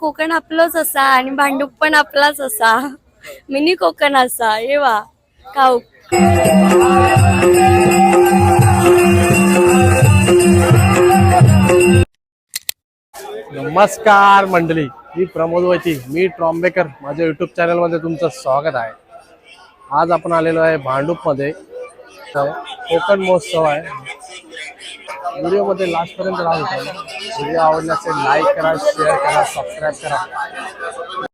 कोकण आपलंच असा आणि भांडूप पण आपलाच असा. मिनी कोकण असा. ये वा. खाऊ. नमस्कार मंडळी. मी प्रमोद वैती. मी ट्रॉम्बेकर माझ्या युट्यूब चॅनलमध्ये तुमचं स्वागत आहे. आज आपण आलेलो आहे भांडूपमध्ये. कोकण महोत्सव आहे. व्हिडिओमध्ये लास्टपर्यंत राहू होता व्हिडिओ आवडला असेल लाईक करा शेअर करा सबस्क्राईब करा.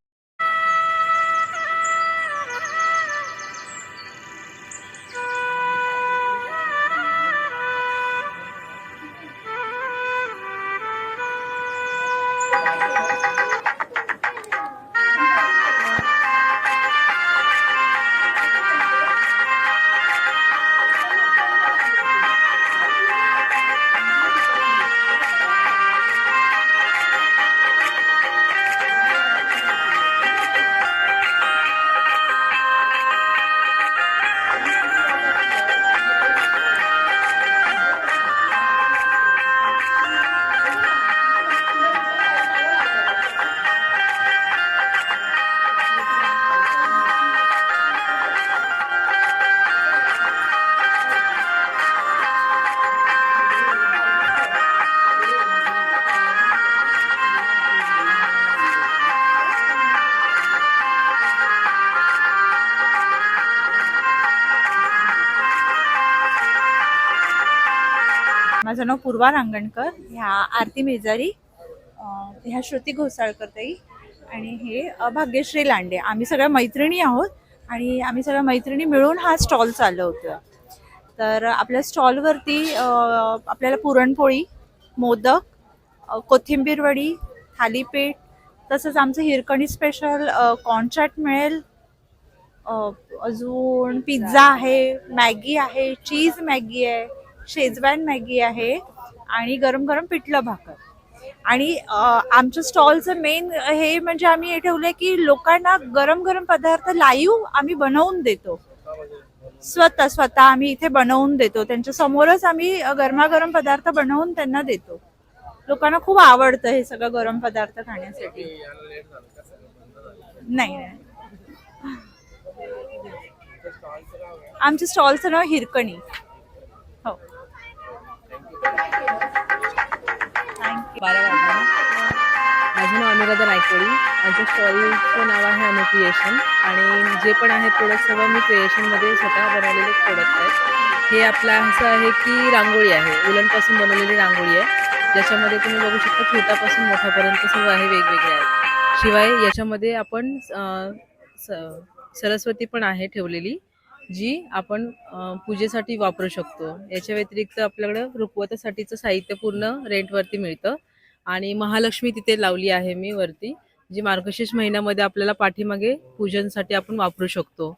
माझं नाव पूर्वा रांगणकर ह्या आरती मेजारी ह्या श्रुती घोसाळकर ताई आणि हे भाग्यश्री लांडे. आम्ही सगळ्या मैत्रिणी आहोत आणि आम्ही सगळ्या मैत्रिणी मिळून हा स्टॉल चालवतो तर आपल्या स्टॉलवरती आपल्याला पुरणपोळी मोदक कोथिंबीर वडी थालीपीठ तसंच आमचं हिरकणी स्पेशल कॉर्नचाट मिळेल. अजून पिझ्झा आहे मॅगी आहे चीज मॅगी आहे. शेजवान मॅगी आहे आणि गरम गरम पिठलं भाकर. आणि आमच्या स्टॉलचं मेन हे म्हणजे आम्ही हे ठेवलंय की लोकांना गरम गरम पदार्थ लाईव्ह आम्ही बनवून देतो. स्वतः स्वतः आम्ही इथे बनवून देतो. त्यांच्या समोरच आम्ही गरमागरम पदार्थ बनवून त्यांना देतो. लोकांना खूप आवडतं हे सगळं गरम पदार्थ खाण्यासाठी. नाही आमच्या स्टॉलचं नाव हिरकणी. बारा वाजता माझं नाव अनुराधा नायकवडी माझ्या स्टॉलचं नाव आहे अनु क्रिएशन. आणि जे पण आहे प्रोडक्ट सर्व मी क्रिएशनमध्ये स्वतः बनवलेले प्रोडक्ट आहेत. हे आपलं असं आहे की रांगोळी आहे. उलनपासून बनवलेली रांगोळी आहे. ज्याच्यामध्ये तुम्ही बघू शकता छोट्यापासून मोठ्यापर्यंत सर्व आहे वेगवेगळे आहेत. शिवाय याच्यामध्ये आपण सरस्वती पण आहे ठेवलेली. जी आपण पूजेसाठी वापरू शकतो. याच्या व्यतिरिक्त आपल्याकडं रुपवतासाठीचं साहित्य पूर्ण रेंटवरती मिळतं. आणि महालक्ष्मी तिथे लावली आहे मी वरती जी मार्गशीर्ष महिन्यामध्ये आपल्याला पाठीमागे पूजनसाठी आपण वापरू शकतो.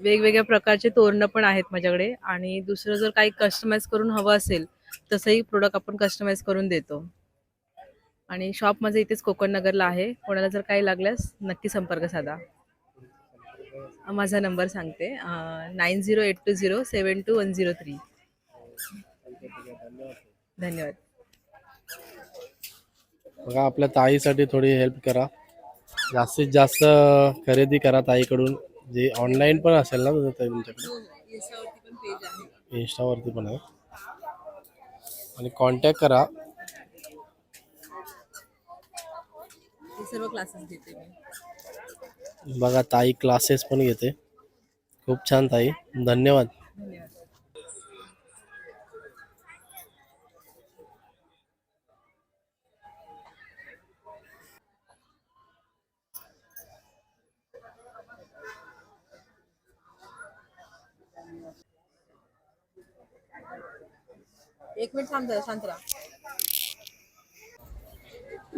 वेगवेगळ्या प्रकारचे तोरणं पण आहेत माझ्याकडे आणि दुसरं जर काही कस्टमाइज करून हवं असेल तसंही प्रोडक्ट आपण कस्टमाइज करून देतो. आणि शॉप माझं इथेच कोकण नगरला आहे. कोणाला जर काही लागल्यास नक्की संपर्क साधा. माझा नंबर सांगते. Nine zero eight two zero seven two one zero three. धन्यवाद. बघा आपल्या ताईसाठी थोडी हेल्प करा. जास्तीत जास्त खरेदी करा ताईकडून. जे ऑनलाईन पण असेल ना ताई तुमच्याकडे? इंस्टावरती पण आहे. आणि कॉन्टॅक्ट करा. सर्व क्लासेस घेते मी. बघा ताई क्लासेस पण घेते. खूप छान ताई. धन्यवाद. एक मिनिट जरा शांत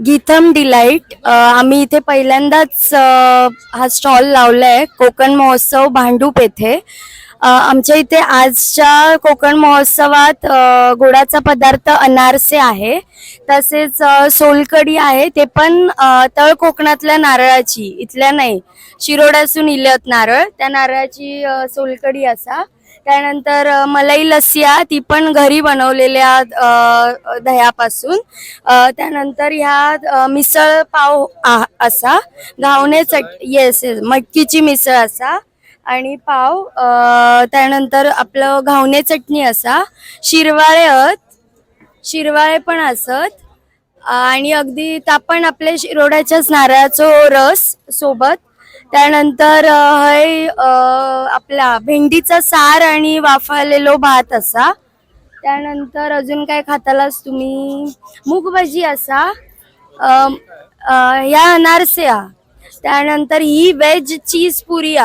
गीथम डिलाईट आम्ही इथे पहिल्यांदाच हा स्टॉल लावलाय कोकण महोत्सव भांडूप येथे. आमच्या इथे आजच्या कोकण महोत्सवात अ, गुळाचा पदार्थ अनारसे आहे. तसेच सोलकडी सोलकढी आहे ते पण तळ कोकणातल्या नारळाची इथल्या नाही शिरोड्यासून इलत नारळ. त्या नारळाची सोलकडी सोलकढी असा. त्यानंतर मलाई लस्सिया ती पण घरी बनवलेल्या दह्यापासून. त्यानंतर ह्या मिसळ पाव असा घावणे चट येस येस मटकीची मिसळ असा आणि पाव त्यानंतर आपलं घावणे चटणी असा शिरवाळे अत शिरवाळे पण असत आणि अगदी तापण आपले शिरोड्याच्याच नारळाचो रस सोबत त्यानंतर हय आपला भेंडीचा सार आणि वाफालेलो भात असा. त्यानंतर अजून काय खातालाच तुम्ही? मूग भाजी असा ह्या अनारसे त्यानंतर ही वेज चीज पुरी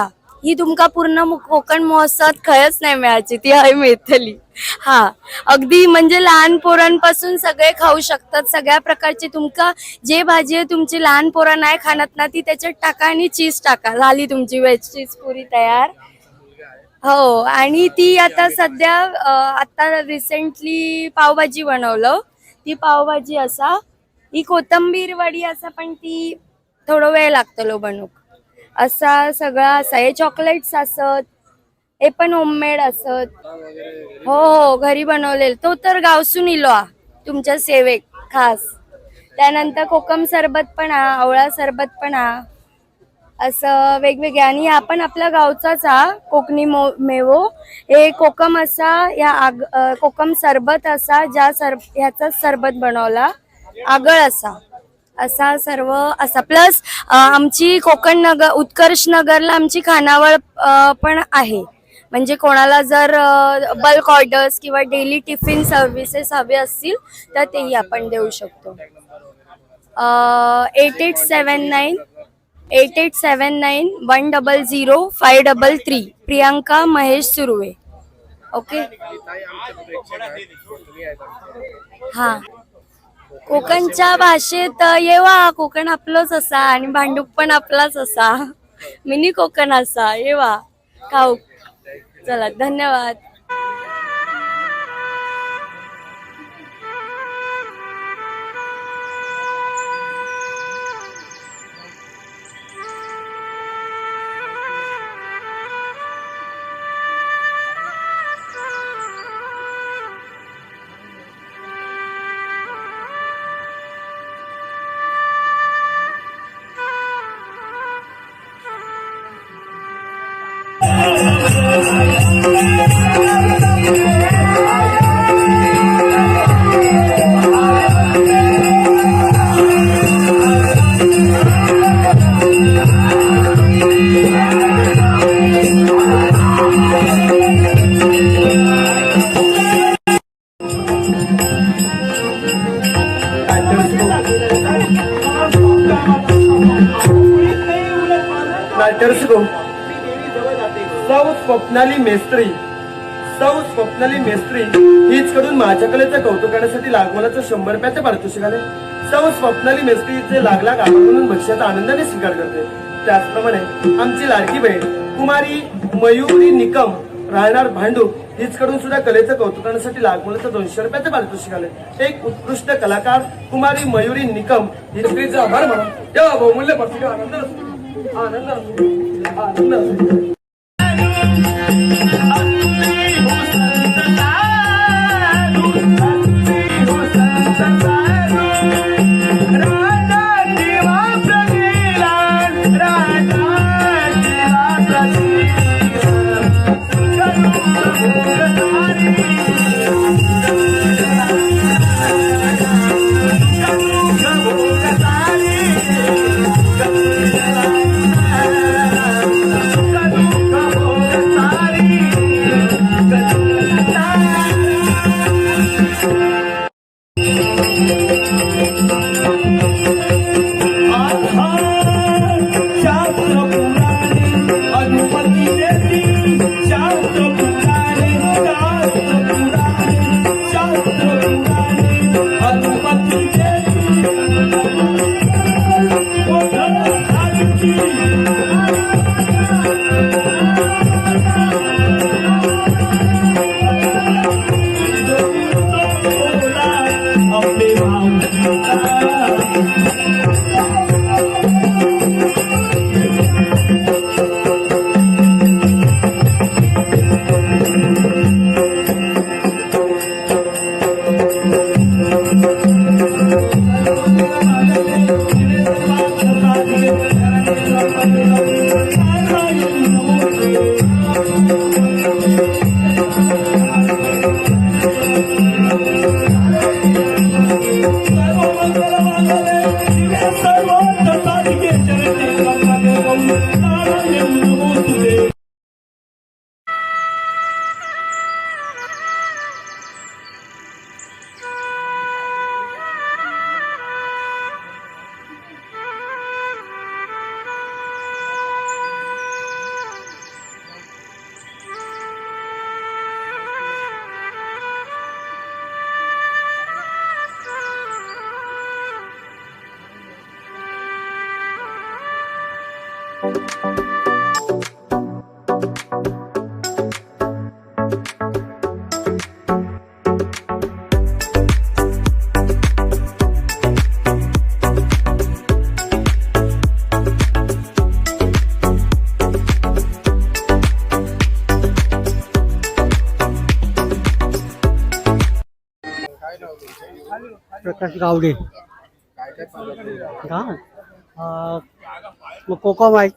ही तुमका पूर्ण कोकण महोत्सवात खयच नाही मिळायची ती हय मिळतली हा अगदी म्हणजे लहान पोरांपासून सगळे खाऊ शकतात सगळ्या प्रकारची तुमका जे भाजी आहे तुमची लहान पोरं नाही खाणत ना ती त्याच्यात टाका आणि चीज टाका. झाली तुमची वेज चीज पुरी तयार. हो आणि ती आता सध्या आता रिसेंटली पावभाजी बनवलं. ती पावभाजी असा ही कोथंबीर वडी असा पण ती थोडा वेळ लागतलो बनवूक असा सगळा असा. हे चॉकलेट्स असत हे पण होममेड असत. हो हो घरी बनवलेल. तो तर गावसून इलो आ तुमच्या सेवेक खास. त्यानंतर कोकम सरबत पण हा आवळा सरबत पण हा असं वेगवेगळे. आणि हा पण आपल्या गावचाच हा कोकणी मो मेवो. हे कोकम असा या आग अ, कोकम सरबत असा ज्या सर ह्याचाच सरबत बनवला. आगळ असा. असा सर्व असा. प्लस आमची कोकण नगर उत्कर्ष नगरला आमची खानावळ पण आहे. म्हणजे कोणाला जर बल्क ऑर्डर्स किंवा डेली टिफिन सर्व्हिसेस हवे असतील तर तेही आपण देऊ शकतो. Eight eight seven nine eight eight seven nine one double zero five double three Priyanka Mahesh Surve. Okay हा. कोकणच्या भाषेत येवा कोकण आपलंच असा आणि भांडूप पण आपलाच असा. मिनी कोकण असा. येवा खाऊ. चला धन्यवाद. नाट्यरसिको सौ स्वप्नाली मेस्त्री. सौ स्वप्नाली मेस्त्री. हीच कडून माझ्या कलेचं कौतुक करण्यासाठी लागवलाचं शंभर रुपयाचं पारितोषिक आले सौ स्वप्नाली मेस्त्रीचे लागला गाभा म्हणून भक्ष्याचा आनंदाने स्वीकार करते. त्याचप्रमाणे आमची लाडकी बहीण कुमारी मयुरी निकम राहणार भांडूप हीच कडून सुद्धा कलेचं कौतुक करण्यासाठी लागवलाचं दोनशे रुपयाचे पारितोषिक आले एक उत्कृष्ट कलाकार कुमारी मयुरी निकम ही स्त्रीचा आभार म्हणून बहुमूल्य आनंद आनंद आनंद प्रकाश गावडे. हा मग कोकम आहे.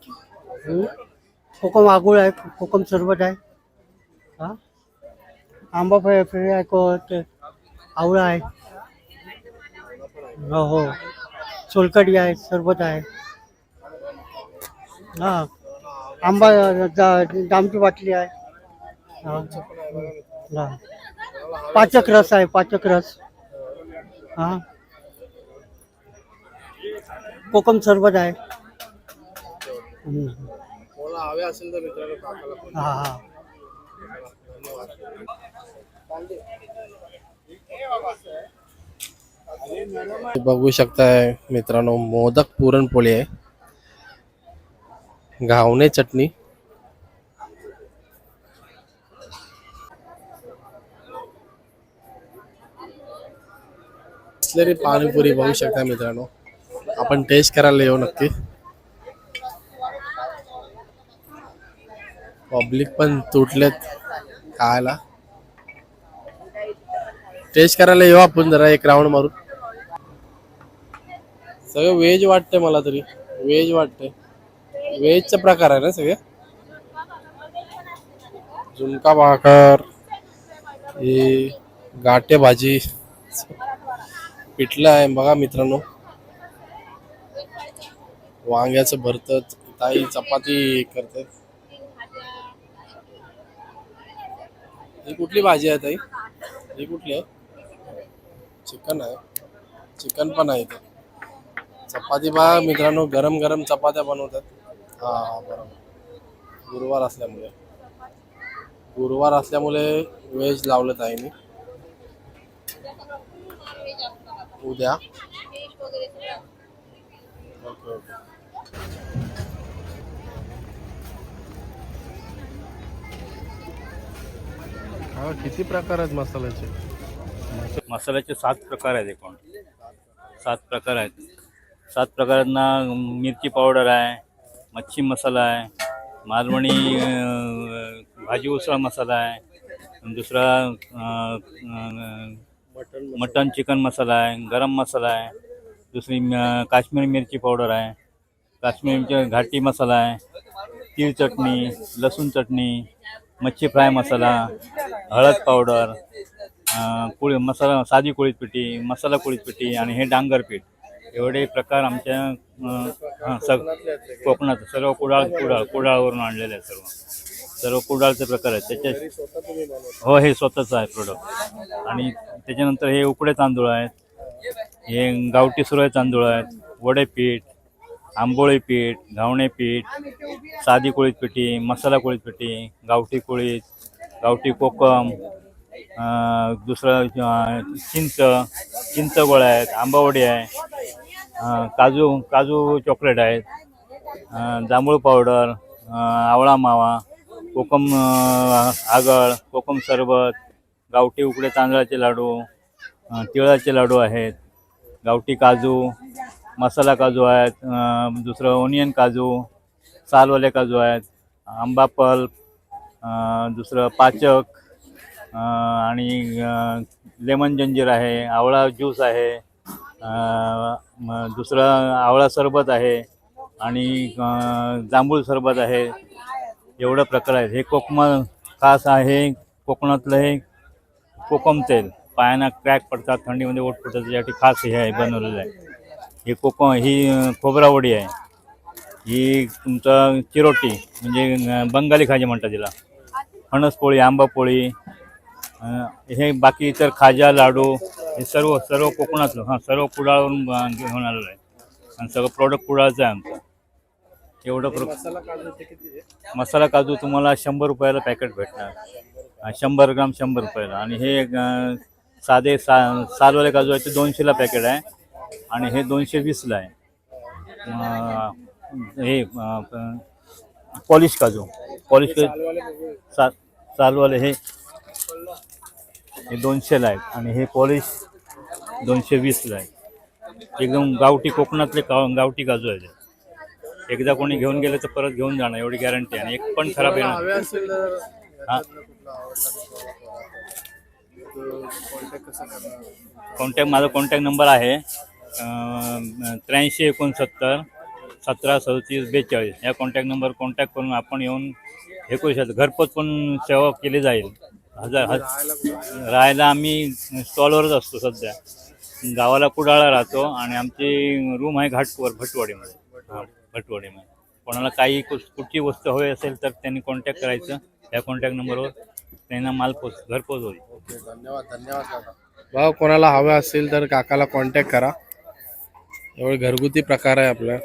कोकम आगोळ आहे कोकम सरबत आहे. हा? आंबा फळ फळ आहे को ते आवळा आहे. हो हो. सोलकडी आहे सरबत आहे. हा. आंबा दामची जामची बाटली आहे. हा. हा. पाचक रस आहे पाचक रस. हा. कोकम सरबत आहे. कोणाला हवे असेल तर मित्रांनो काकाला फोन हा हा. बघू शकताय मित्रांनो मोदक पुरणपोळी आहे. घावणे चटणी. बिसलेरी पाणीपुरी बघू शकता मित्रांनो. आपण टेस्ट करायला येऊ नक्की. पब्लिक पण तुटलेत खायला. टेस्ट करायला येऊ आपण जरा एक राऊंड मारून. सगळं व्हेज वाटतंय मला तरी. व्हेज वाटतंय. व्हेजचा प्रकार आहे ना सगळे? झुणका भाकर हे गाठे भाजी. पिठलं आहे बघा मित्रांनो. वांग्याचं भरत ताई चपाती करते ही कुठली भाजी आहे ताई? ही कुठली आहे? चिकन आहे. चिकन पण आहे इथे. चपाती बघा मित्रांनो गरम गरम चपात्या बनवतात. हा बरोबर. गुरुवार असल्यामुळे. गुरुवार असल्यामुळे व्हेज लावलं ताईने मी उद्या. ओके ओके हा किती प्रकार आहेत मसाल्याचे? मसाल्याचे सात प्रकार आहेत एकूण. सात प्रकार आहेत. सात प्रकारांना मिरची पावडर आहे मच्छी मसाला आहे मालवणी भाजी उसळ मसाला आहे दुसरा मटन चिकन मसाला आहे गरम मसाला आहे दुसरी काश्मीरी मिरची पावडर आहे काश्मीरी मिरची घाटी मसाला आहे तीळ चटणी लसूण चटणी मच्छी फ्राय मसाला हळद पावडर कुळी मसाला साधी कुळीत पिठी मसाला कुळीत पिठी आणि हे डांगर पीठ. एवढे प्रकार आमच्या हां, सग कोकणात सर्व कुडाळ कुडाळ कुडाळवरून आणलेले आहेत सर्व. सर्व कुडाळचे प्रकार आहेत. त्याच्या हो हे स्वतःच आहे प्रोडक्ट आणि त्याच्यानंतर हे उकडे तांदूळ आहेत. हे गावठी सुरळे तांदूळ आहेत. वडेपीठ आंबोळी पीठ घावणे पीठ साधी कोळीत पिठी मसाला कोळीत पिठी गावठी कोळीत गावठी कोकम दुसरं चिंच चिंच गोळ्या आहेत आंबावडी आहे काजू काजू चॉकलेट आहेत जांभूळ पावडर आवळा मावा कोकम आगळ कोकम सरबत गावठी उकडे तांदळाचे लाडू तिळाचे लाडू आहेत गावठी काजू मसाला काजू आहेत दुसरं ओनियन काजू सालवाले काजू आहेत आंबा पल्प दुसरं पाचक आणि लेमन जंजीर आहे आवळा ज्यूस आहे दुसरं आवळा सरबत आहे आणि जांभूळ सरबत आहे एवढं प्रकार आहेत हे कोकमा खास आहे. कोकणातलं हे कोकम तेल. पायांना क्रॅक पडतात. थंडीमध्ये ओट पडतात यासाठी खास हे आहे बनवलेलं आहे. हे कोकम ही खोबरावडी आहे. ही तुमचं चिरोटी म्हणजे बंगाली खाजी म्हणतात तिला. फणस पोळी आंबा पोळी हे बाकी इतर खाजा लाडू हे सर्व सर्व कोकणातलं हां सर्व कुडाळवरून घेऊन आलेलं आहे. आणि सगळं प्रोडक्ट कुडाळचं आहे आमचं. एवढं प्र मसाला काढून किती मसाला काजू तुम्हाला शंभर रुपयाला पॅकेट भेटणार. शंभर ग्राम शंभर रुपयाला. आणि हे साधे सा सालवाले काजू आहे ते दोनशेला पॅकेट आहे. आणि हे दोनशे वीसला आहे. हे पॉलिश काजू. पॉलिश काजू सा सालवाले हे हे दोनशेला आहेत. आणि हे पॉलिश दोनशे वीसला आहे. एकदम गावठी कोकणातले का गावठी काजू आहे ते. एकदा कोणी घेऊन गेलं तर परत घेऊन जाणार एवढी गॅरंटी आणि एक पण खराब येणार हा? कॉन्टॅक्ट माझा कॉन्टॅक्ट नंबर आहे त्र्याऐंशी एकोणसत्तर सतरा सदतीस बेचाळीस. या कॉन्टॅक्ट नंबर कॉन्टॅक्ट करून आपण येऊन हे करू शकतो. घरपोच पण सेवा केली जाईल. हजार हज राहायला आम्ही स्टॉलवरच असतो सध्या. गावाला कुडाळा राहतो आणि आमची रूम आहे घाटकोवर भटवाडीमध्ये. हां भटवडीमध्ये. कोणाला काही कुठची वस्तू हवी असेल तर त्यांनी कॉन्टॅक्ट करायचं. त्या कॉन्टॅक्ट नंबरवर त्यांना माल पोच घरपोच होईल ओके धन्यवाद धन्यवाद काका भाव कोणाला हवं असेल तर काकाला कॉन्टॅक्ट करा. एवढे घरगुती प्रकार आहे आपला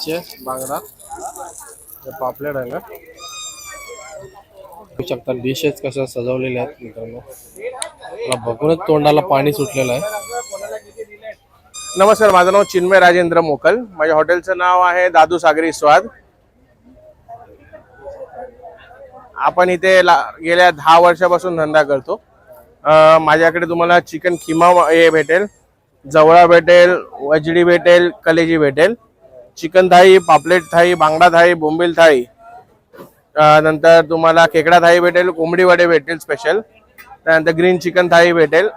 ही आहे बांगडा. पापलेट आहे का बघू शकता डिशेस कशा सजवलेल्या आहेत मित्रांनो. मला बघूनच तोंडाला पाणी सुटलेलं आहे. नमस्कार माझं नाव चिन्मय राजेंद्र मोकल. माझ्या हॉटेलचं नाव आहे दादू सागरी स्वाद. आपण इथे ला- गेल्या दहा वर्षापासून धंदा करतो. माझ्याकडे तुम्हाला चिकन किमा हे भेटेल जवळा भेटेल वजडी भेटेल कलेजी भेटेल. चिकन थाळी पापलेट थाळी बांगडा थाळी बोंबील थाळी. नंतर तुम्हाला खेकडा थाळी भेटेल कोंबडी वडे भेटेल स्पेशल त्यानंतर ग्रीन चिकन थाळी भेटेल.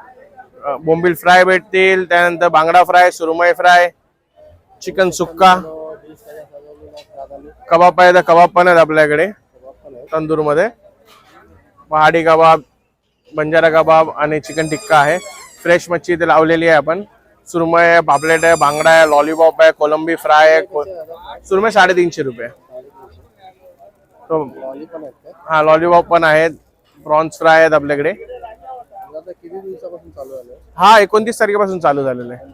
बोंबील फ्राय भेटतील. त्यानंतर बांगडा फ्राय सुरमई फ्राय चिकन सुक्का. कबाब आहे तर कबाब पण आहेत आपल्याकडे तंदूरमध्ये. पहाडी कबाब बंजारा कबाब आणि चिकन टिक्का आहे. फ्रेश मच्छी इथे लावलेली आहे आपण. सुरमय आहे पापलेट आहे बांगडा आहे लॉलीपॉप आहे कोलंबी फ्राय आहे सुरमय साडेतीनशे रुपये. हा लॉलीपॉप पण आहेत प्रॉन्स फ्राय आहेत आपल्याकडे. हा एकोणतीस तारखेपासून चालू झालेलं आहे.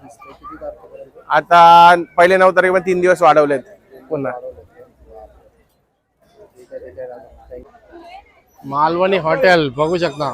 आता पहिले नऊ तारखेपर्यंत तीन दिवस वाढवलेत पुन्हा. मालवणी हॉटेल बघू शकता.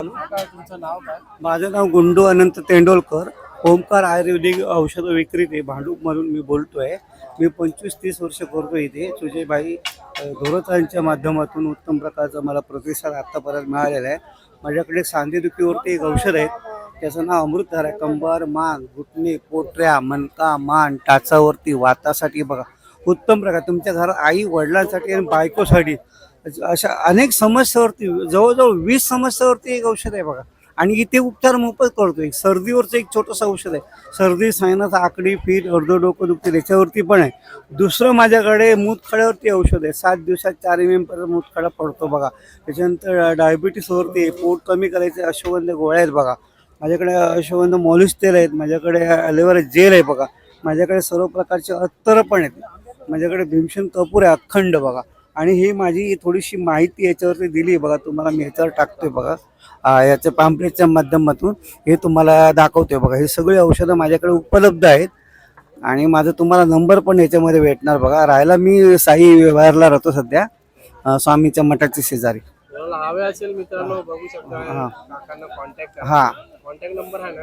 तुमचं नाव काय माझं नाव गुंडू अनंत तेंडोलकर. ओमकार आयुर्वेदिक औषध विक्रेते भांडूपमधून मी बोलतोय. मी पंचवीस तीस वर्ष करतो इथे. सुजयभाई धोरतांच्या माध्यमातून उत्तम प्रकारचा मला प्रतिसाद आत्तापर्यंत मिळालेला आहे. माझ्याकडे सांधेदुखीवरती एक औषध आहे. त्याचं नाव अमृतधार आहे. कंबर मान घुटणे पोटऱ्या मनका मान टाचावरती वातासाठी बघा. उत्तम प्रकार. तुमच्या घरात आई वडिलांसाठी आणि बायकोसाठी अशा अनेक समस्यावरती जवळजवळ वीस समस्यावरती एक औषध आहे बघा. आणि इथे उपचार मोफत करतो एक सर्दीवरचं एक छोटंसं औषध आहे. सर्दी सायनस आकडी फीट अर्ध डोकं दुखते त्याच्यावरती पण आहे. दुसरं माझ्याकडे मूतखड्यावरती औषध आहे. सात दिवसात चार एम एमपर्यंत मूतखडा पडतो बघा. त्याच्यानंतर डायबिटीसवरती पोट कमी करायचे अश्वगंध गोळ्या आहेत बघा. माझ्याकडे अश्वगंध मॉलिश तेल आहेत. माझ्याकडे ॲलोवेरा जेल आहे बघा. माझ्याकडे सर्व प्रकारचे अत्तर पण आहेत. माझ्याकडे भीमसेन कपूर आहे अखंड बघा. आणि ही माझी थोडीशी माहिती याच्यावरती दिली आहे बघा तुम्हाला मी याच्यावर टाकतोय बघा. याच्या पॅम्पलेटच्या माध्यमातून हे तुम्हाला दाखवतोय बघा. हे सगळी औषधं माझ्याकडे उपलब्ध आहेत. आणि माझा तुम्हाला नंबर पण याच्यामध्ये भेटणार बघा. राहायला मी साई व्यवहारला राहतो सध्या स्वामीच्या मठाच्या शेजारी. कोणाला हवे असेल मित्रांनो बघू शकता. हा. कॉन्टॅक्ट हा.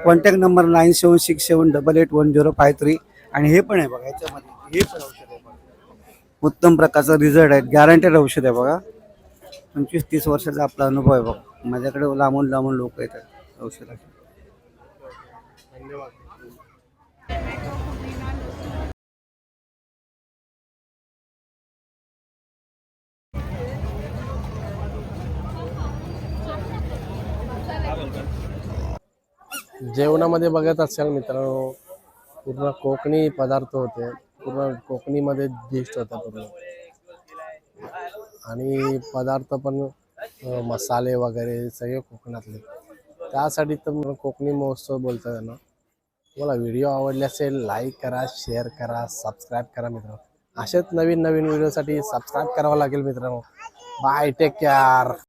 Contact number nine seven six seven double eight one zero five three आणि हे पण आहे बघा याच्यामध्ये. हे पण औषध. उत्तम प्रकारचा रिझल्ट आहे गॅरंटेड औषध आहे बघा. पंचवीस तीस वर्षाचा आपला अनुभव आहे बघा. माझ्याकडे लांबून लांबून लोक येतात औषधाचे. धन्यवाद जेवणामध्ये बघत असाल मित्रांनो पूर्ण कोकणी पदार्थ होते. पूर्ण कोकणीमध्ये डिश होता पूर्ण. आणि पदार्थ पण मसाले वगैरे सगळे कोकणातले. त्यासाठी तर कोकणी महोत्सव बोलतो त्यांना. तुम्हाला व्हिडिओ आवडले असेल लाईक करा शेअर करा सबस्क्राईब करा मित्रांनो. असेच नवीन नवीन व्हिडिओसाठी सबस्क्राईब करावं लागेल मित्रांनो. Bye take care